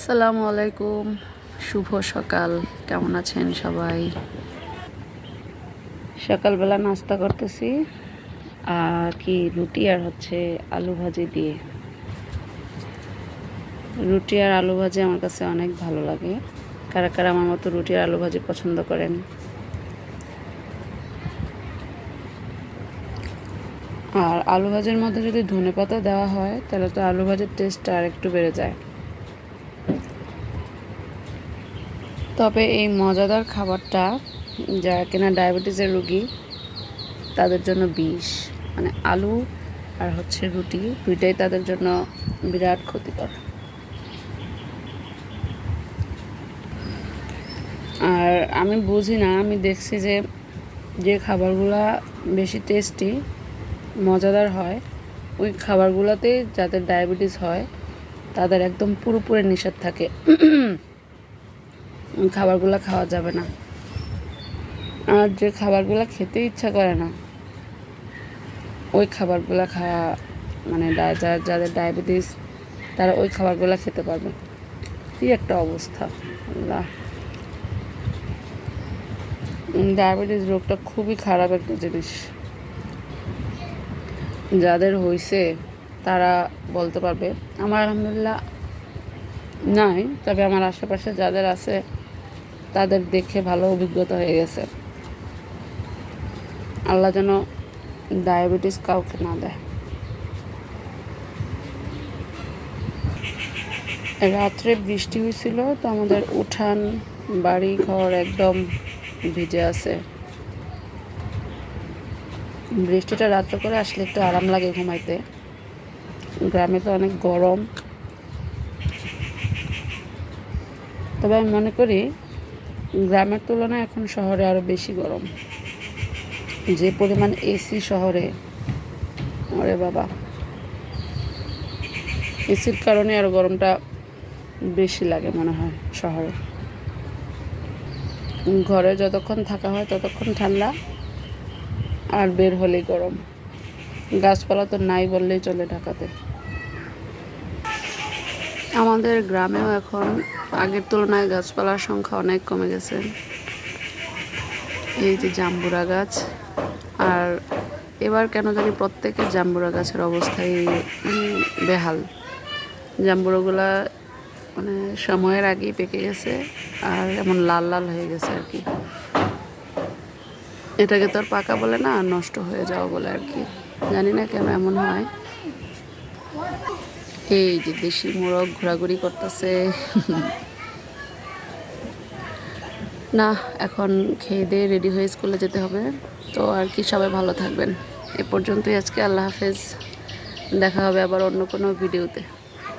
আসসালামু আলাইকুম। শুভ সকাল। কেমন আছেন সবাই? সকালবেলা নাস্তা করতেছি, আর কি রুটি আর হচ্ছে আলু ভাজি দিয়ে। রুটি আর আলু ভাজি আমার কাছে অনেক ভালো লাগে। কারা কারা আমার মতো রুটি আর আলু ভাজি পছন্দ করেন? আর আলু ভাজির মধ্যে যদি ধনে পাতা দেওয়া হয়, তাহলে তো আলু ভাজির টেস্টটা আর একটু বেড়ে যায়। তবে এই মজাদার খাবারটা যারা কিনা ডায়াবেটিসের রুগী, তাদের জন্য বিষ। মানে আলু আর হচ্ছে রুটি, দুইটাই তাদের জন্য বিরাট ক্ষতিকর। আর আমি বুঝি না, আমি দেখছি যে যে খাবারগুলা বেশি টেস্টি মজাদার হয়, ওই খাবারগুলোতে যাদের ডায়াবেটিস হয়, তাদের একদম পুরোপুরি নিষেধ থাকে। খাবারগুলো খাওয়া যাবে না। আর যে খাবারগুলো খেতে ইচ্ছা করে না, ওই খাবারগুলো খাওয়া মানে ডা- যাদের ডায়াবেটিস তারা ওই খাবারগুলো খেতে পারবে। কি একটা অবস্থা, আল্লাহ। ডায়াবেটিস রোগটা খুবই খারাপ একটা জিনিস। যাদের হয়েছে তারা বলতে পারবে, আমার আলহামদুলিল্লাহ, নাই। তবে আমার আশেপাশে যাদের আছে তাদের দেখে ভালো অভিজ্ঞতা হয়ে গেছে। আল্লাহ যেন ডায়াবেটিস কাউকে না দেয়। রাত্রে বৃষ্টি হয়েছিল তো আমাদের উঠান, বাড়ি ঘর একদম ভিজে আছে। বৃষ্টিটা রাত্রে করে আসলে একটু আরাম লাগে ঘুমাইতে। গ্রামে তো অনেক গরম। তবে আমি মনে করি গ্রামের তুলনায় এখন শহরে আরও বেশি গরম। যে পরিমাণ এসি শহরে, ওরে বাবা। এসির কারণে আরও গরমটা বেশি লাগে মনে হয় শহরে। ঘরে যতক্ষণ থাকা হয় ততক্ষণ ঠান্ডা, আর বের হলেই গরম। গাছপালা তো নাই বললেই চলে ঢাকাতে। আমাদের গ্রামেও এখন আগের তুলনায় গাছপালার সংখ্যা অনেক কমে গেছে। এই যে জাম্বুরা গাছ, আর এবার কেন জানি প্রত্যেকের জাম্বুরা গাছের অবস্থাই বেহাল। জাম্বুরাগুলা মানে সময়ের আগেই পেকে গেছে, আর এমন লাল লাল হয়ে গেছে আর কি। এটাকে তো আর পাকা বলে না নষ্ট হয়ে যাওয়া বলে আর কি। জানি না কেন এমন হয়। এই যে দেশি মোরগ ঘোরাঘুরি করতেছে। না, এখন খেয়ে দিয়ে রেডি হয়ে স্কুলে যেতে হবে। তো আর কি, সবাই ভালো থাকবেন। এ পর্যন্তই আজকে, আল্লাহ হাফেজ। দেখা হবে আবার অন্য কোনো ভিডিওতে